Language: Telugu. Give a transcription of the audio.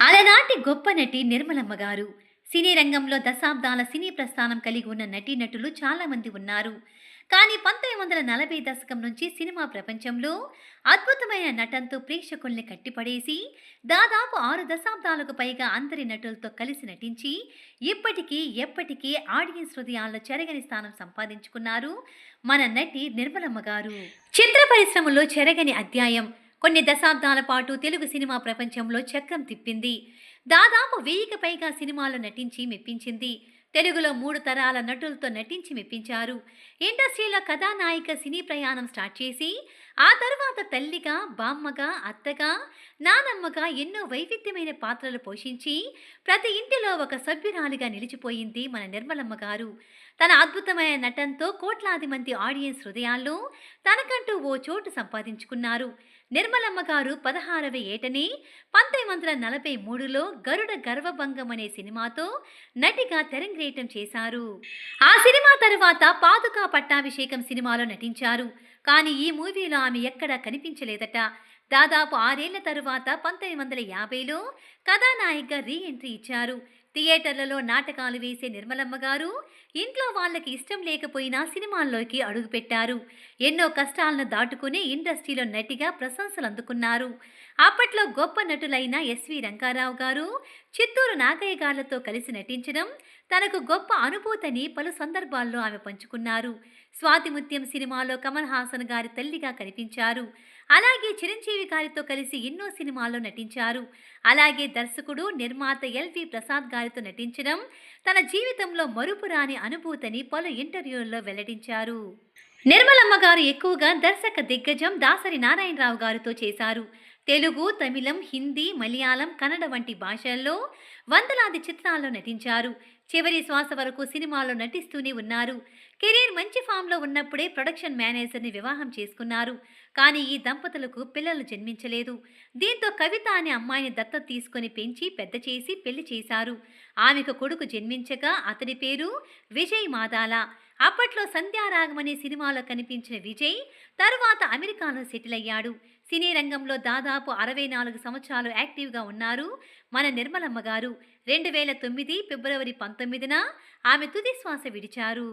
అలనాటి గొప్ప నటి నిర్మలమ్మ గారు. సినీ రంగంలో దశాబ్దాల సినీ ప్రస్థానం కలిగి ఉన్న నటీనటులు చాలామంది ఉన్నారు. కానీ పంతొమ్మిది వందల నలభై దశకం నుంచి సినిమా ప్రపంచంలో అద్భుతమైన నటనతో ప్రేక్షకుల్ని కట్టిపడేసి దాదాపు ఆరు దశాబ్దాలకు పైగా అందరి నటులతో కలిసి నటించి ఇప్పటికీ ఎప్పటికీ ఆడియన్స్ హృదయాల్లో చెరగని స్థానం సంపాదించుకున్నారు మన నటి నిర్మలమ్మ గారు. చిత్ర పరిశ్రమలో చెరగని అధ్యాయం కొన్ని దశాబ్దాల పాటు తెలుగు సినిమా ప్రపంచంలో చక్రం తిప్పింది. దాదాపు వెయ్యికి పైగా సినిమాలు నటించి మెప్పించింది. తెలుగులో మూడు తరాల నటులతో నటించి మెప్పించారు. ఇండస్ట్రీలో కథానాయిక సినీ ప్రయాణం స్టార్ట్ చేసి ఆ తర్వాత తల్లిగా బామ్మగా అత్తగా నానమ్మగా ఎన్నో వైవిధ్యమైన పాత్రలు పోషించి ప్రతి ఇంటిలో ఒక సభ్యురాలిగా నిలిచిపోయింది మన నిర్మలమ్మ గారు. తన అద్భుతమైన నటనతో కోట్లాది మంది ఆడియన్స్ హృదయాల్లో తనకంటూ ఓ చోటు సంపాదించుకున్నారు. నిర్మలమ్మ గారు పదహారవ ఏటని పంతొమ్మిది వందల నలభై మూడులో గరుడ గర్వభంగం అనే సినిమాతో నటిగా తెరంగేటం చేశారు. ఆ సినిమా తర్వాత పాదుకా పట్టాభిషేకం సినిమాలో నటించారు. కానీ ఈ మూవీలో ఆమె ఎక్కడా కనిపించలేదట. దాదాపు ఆరేళ్ళ తరువాత పంతొమ్మిది వందల యాభైలో కథానాయికగా రీ ఎంట్రీ ఇచ్చారు. థియేటర్లలో నాటకాలు వేసే నిర్మలమ్మ గారు ఇంట్లో వాళ్ళకి ఇష్టం లేకపోయినా సినిమాల్లోకి అడుగుపెట్టారు ఎన్నో కష్టాలను దాటుకుని ఇండస్ట్రీలో నటిగా ప్రశంసలు అందుకున్నారు. అప్పట్లో గొప్ప నటులైన ఎస్వి రంగారావు గారు చిత్తూరు నాగయ్య గారులతో కలిసి నటించడం తనకు గొప్ప అనుభూతిని పలు సందర్భాల్లో ఆమె పంచుకున్నారు. స్వాతిముత్యం సినిమాలో కమల్ హాసన్ గారి తల్లిగా కనిపించారు. అలాగే చిరంజీవి గారితో కలిసి ఎన్నో సినిమాల్లో నటించారు. అలాగే దర్శకుడు నిర్మాత ఎల్వి ప్రసాద్ గారి గారితో నటించడం తన జీవితంలో మరుపురాని అనుభూతిని పలు ఇంటర్వ్యూల్లో వెల్లడించారు. నిర్మలమ్మ గారు ఎక్కువగా దర్శక దిగ్గజం దాసరి నారాయణరావు గారితో చేశారు. తెలుగు తమిళం హిందీ మలయాళం కన్నడ వంటి భాషల్లో వందలాది చిత్రాల్లో నటించారు. చివరి శ్వాస వరకు సినిమాలో నటిస్తూనే ఉన్నారు. కెరీర్ మంచి ఫామ్లో ఉన్నప్పుడే ప్రొడక్షన్ మేనేజర్ని వివాహం చేసుకున్నారు. కానీ ఈ దంపతులకు పిల్లలు జన్మించలేదు. దీంతో కవిత అనే అమ్మాయిని దత్తత తీసుకొని పెంచి పెద్ద చేసి పెళ్ళి చేశారు. ఆమెకు కొడుకు జన్మించగా అతని పేరు విజయ్ మాదాల. అప్పట్లో సంధ్యారాగం అనే సినిమాలో కనిపించిన విజయ్ తరువాత అమెరికాలో సెటిల్ అయ్యాడు. సినీ రంగంలో దాదాపు అరవై నాలుగు సంవత్సరాలు యాక్టివ్గా ఉన్నారు. మన నిర్మలమ్మ గారు రెండు వేల తొమ్మిది ఫిబ్రవరి పంతొమ్మిదిన ఆమె తుది శ్వాస విడిచారు.